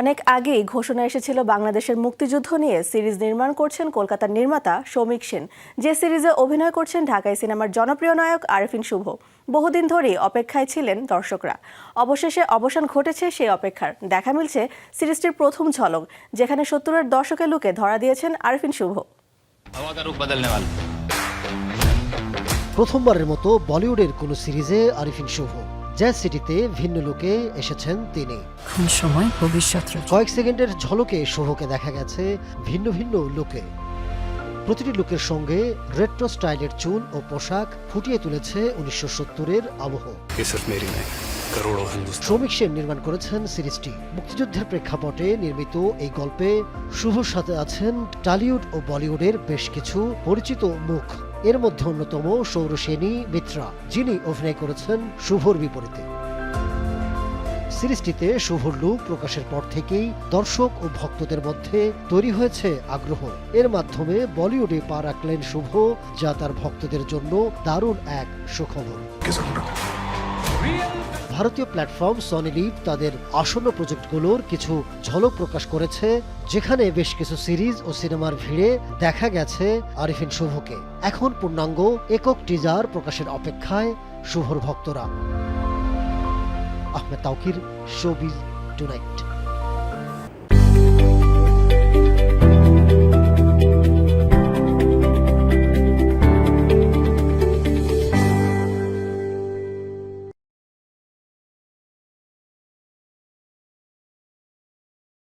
অনেক আগেই ঘোষণা এসেছিল বাংলাদেশের মুক্তিযুদ্ধ নিয়ে সিরিজ নির্মাণ করছেন কলকাতার নির্মাতা সৌমিক সেন। যে সিরিজে অভিনয় করছেন ঢাকায় সিনেমার জনপ্রিয় নায়ক আরেফিন শুভ। বহুদিন ধরেই অপেক্ষায় ছিলেন দর্শকরা। অবশেষে অবসান ঘটেছে সেই অপেক্ষার। দেখা মিলছে সিরিজটির প্রথম ঝলক যেখানে সত্তরের দশকে লুকে ধরা দিয়েছেন আরেফিন শুভ। প্রথমবারের মতো বলিউডের কোনো সিরিজে আরিফিন শুভ। জ্যাজ সিটিতে ভিন্ন লোকে এসেছেন তিনি। সময় ভবিষ্যৎ কয়েক সেকেন্ডের ঝলকে শোভকে দেখা গেছে ভিন্ন ভিন্ন লোকে। প্রতিটি লোকের সঙ্গে রেট্রো স্টাইলের চুল ও পোশাক ফুটিয়ে তুলেছে উনিশশো সত্তরের আবহ। শ্রমিক সেন নির্মাণ করেছেন সিরিজটি। মুক্তিযুদ্ধের প্রেক্ষাপটে নির্মিত এই গল্পে শুভর সাথে আছেন টালিউড ও বলিউডের বেশ কিছু পরিচিত মুখ। এর মধ্যে অন্যতম সৌরসেনী মিত্রা, যিনি অভিনয় করেছেন শুভর বিপরীতে। সিরিজটিতে শুভর লুক প্রকাশের পর থেকেই দর্শক ও ভক্তদের মধ্যে তৈরি হয়েছে আগ্রহ। এর মাধ্যমে বলিউডে পা রাখলেন শুভ, যা তার ভক্তদের জন্য দারুণ এক সুখবর। ভারতীয় প্ল্যাটফর্ম সনি লিভ তাদের আসন্ন প্রজেক্টগুলোর কিছু ঝলক প্রকাশ করেছে, যেখানে বেশ কিছু সিরিজ ও সিনেমার ভিড়ে দেখা গেছে আরিফিন শুভকে। এখন পূর্ণাঙ্গ একক টিজার প্রকাশের অপেক্ষায় শুভর ভক্তরা। Ahmed Taukir, showbiz tonight.